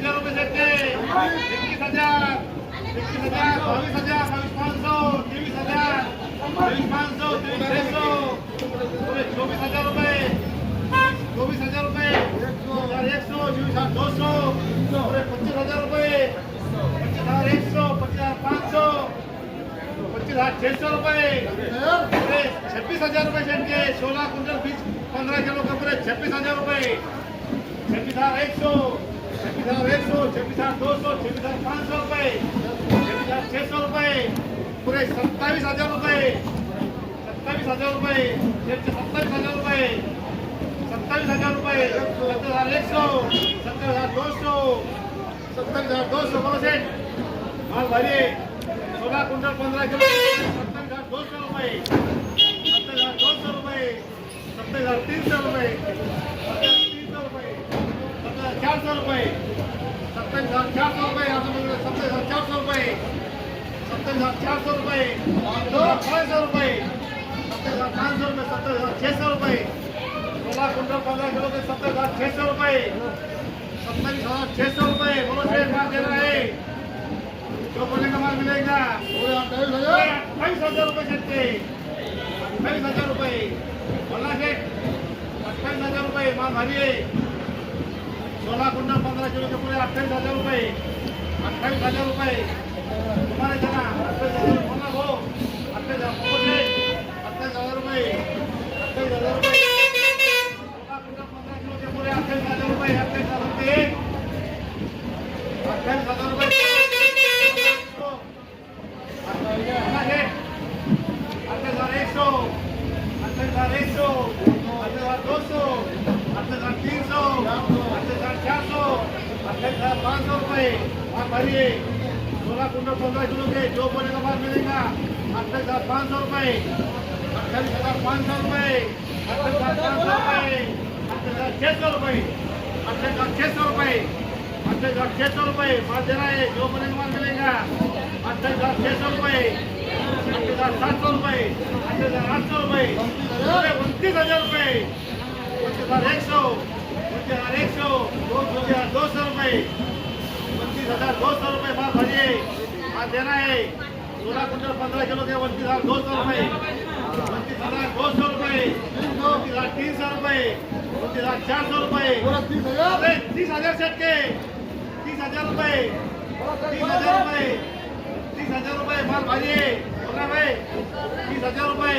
हज़ार रुपये देते इक्कीस हज़ार इक्कीस हज़ार, बाईस हज़ार, बाईस पाँच सौ, तेईस हज़ार, तेईस पाँच सौ, तेईस छः सौ चौबीस हज़ार रुपये चौबीस हज़ार रुपये एक सौ चौबीस हज़ार दो सौ पच्चीस हज़ार रुपये पच्चीस हज़ार एक सौ, पच्चीस हज़ार पाँच सौ, पच्चीस हज़ार छह सौ रुपए। छब्बीस हज़ार रुपए सेट सोलह कुंटल बीस पंद्रह किलो का पूरे छब्बीस हज़ार रुपए। छब्बीस हज़ार एक सौ, छब्बीस हज़ार एक सौ छब्बीस हजार दो सौ छब्बीस हजार पाँच सौ रुपए छब्बीस हजार छह सौ रुपए पूरे सत्ताईस हजार रुपए सत्ताईस हजार रुपए सत्ताईस हजार रुपए सत्ताईस हजार रुपए सत्तर हजार एक सौ सत्तर हजार दो सौ सत्तर हजार दो सौ बोलो सेठ माल भरिए सोलह कुंटल पंद्रह किलो सत्तर हजार दो सौ रुपए हज़ार चार सौ रुपए दो पाँच सौ रुपए सत्तर हज़ार पाँच सौ रुपए सत्तर हज़ार छः सौ रुपए सोलह कुंटल पंद्रह किलो के सत्तर हज़ार छः सौ रुपए सत्ताईस हज़ार छः सौ रुपए बोलो शेर माल दे रहा है जो बोलेगा माल मिलेगा अट्ठाईस हज़ार रुपये शेतके अट्ठाईस हज़ार रुपये. बोला शेठ अट्ठाईस हज़ार रुपये माल भारी सोलह कुंटल पंद्रह किलो के पूरे अट्ठाईस हज़ार रुपये. अट्ठाईस हज़ार रुपये तुम्हारे जना अट्ठाईस हज़ार बोला वो अट्ठाईस हज़ार बोलो शेठ अट्ठाईस हज़ार रुपये अट्ठाईस हज़ार रुपये सोलह कुंटल पंद्रह किलो के पूरे अट्ठाईस हज़ार रुपये अट्ठाईस हज़ार रुपये अट्ठाईस हज़ार रुपये अट्ठाईस हज़ार एक सौ अट्ठाईस हज़ार एक सौ अट्ठाईस हज़ार दो सौ अट्ठाईस हज़ार तीन सौ अट्ठाईस हज़ार चार सौ अट्ठाईस हज़ार रुपये आप भरिए सोलह कुंटल पंद्रह किलो के जो बोले का माल मिलेगा अट्ठाईस हज़ार पाँच सौ रुपये अट्ठाईस हज़ार पाँच सौ रुपये अट्ठाईस हज़ार पाँच सौ रुपये अट्ठाईस हज़ार छः सौ रुपये अट्ठाईस हज़ार छः सौ रुपये अट्ठाईस हज़ार छः सौ रुपये माल दे रहा है जो बोले का माल मिलेगा अट्ठाईस हज़ार छः सौ रुपये अट्ठाईस हज़ार सात सौ रुपये अट्ठाईस हज़ार आठ सौ रुपये उनतीस हज़ार रुपये उनतीस हज़ार एक सौ उनतीस हज़ार एक सौ सोलह कुंटल पंद्रह किलो के उनतीस हजार दो सौ रुपये उनतीस हजार दो सौ रुपये उनतीस हजार तीन सौ रुपये उनतीस हजार चार सौ रुपये अरे तीस हजार सेट के तीस हजार रुपये तीस हजार रुपये तीस हजार रुपये माल भरिए बोला भाई तीस हजार रुपये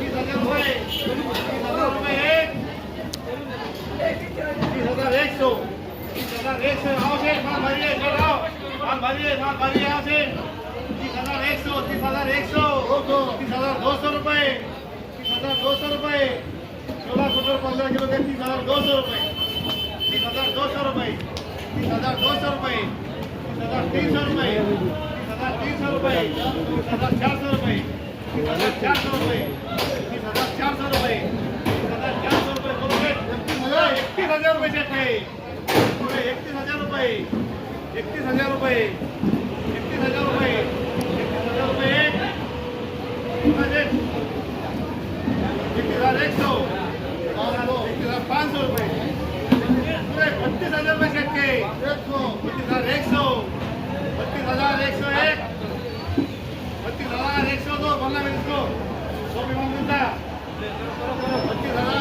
तीस हजार रुपये तीस हजार रुपये एक तीस हजार एक सौ तीस हजार एक सौ आओ से माल भरिए चल आओ माल भरिए माल भरिए आओ तीस हजार एक सौ तीस हजार एक सौ तीस हजार दो सौ रुपये तीस हजार दो सौ रुपये सोलह कुंटल पंद्रह किलो के तीस हजार दो सौ रुपये तीस हजार दो सौ रुपये तीस हजार दो सौ रुपये तीस हजार तीन सौ रुपये तीस हजार तीन सौ रुपये तीस हजार चार सौ रुपये तीस हजार चार सौ रुपये तीस हजार चार सौ रुपये तीस हजार चार सौ रुपये बरोबर एकतीस हजार रुपये शेत एकतीस हजार रुपये एकतीस हज़ार रुपये। एकतीस हज़ार रुपये। एकतीस हज़ार रुपये एकतीस हज़ार एक। सौ। एकतीस हज़ार पाच सौ रुपये। पुरे बत्तीस हज़ार रुपये शेत के। बत्तीस हज़ार एक सौ। बत्तीस हज़ार एक सौ एक। बत्तीस हज़ार एक सौ दो। बोलना मेरे को। सौ भी मांग बत्तीस हज़ार